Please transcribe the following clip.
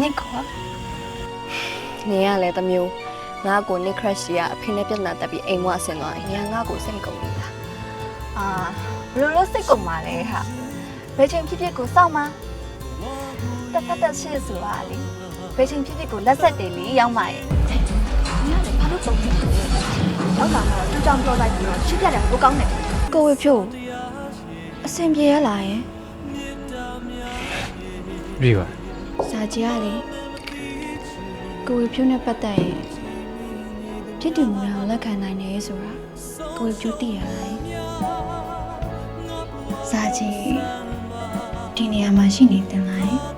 နစ်ခေါ်နေရလဲတစ်မျိုးငါ့ကို Nick Crush ကြီးကအဖေနဲ့ပြဿနာတက်ပြီးအိမ်မွားဆင်းသွားရင်နေငါ့ကိုစိတ်ကုန်နေတာအာဘယ်လိုလို့စိတ်ကုန်ပါလဲဟာဘယ်ချိန်ဖြစ်ဖြစ်ကိုစောင့်မှာတက်တက်တက်ရှိဆိုတာလေဘယ်ချိန်ဖြစ်ဖြစ်ကိုလက်ဆက်တယ်လေရောက်ပါရဲ့ညလေဘာလို့ပုံနေလဲရောက်လာတော့သူကြောင့်ပြောလိုက်ပြီးတော့ရှင်းပြတယ်ကိုကောင်းတယ်ကိုဝေဖြိုးအဆင်ပြေရလားယင်ပြီးပါ စာကြည့်ရလေကိုဝေဖြိုးနဲ့ပတ်သက်ရင်ဖြစ်တည်မှုတွေကိုလက်ခံနိုင်တယ်ဆိုတာကိုဝေဖြိုးသိရလားယင်စာကြည့်ဒီနေရာမှာရှိနေတင်လားယင်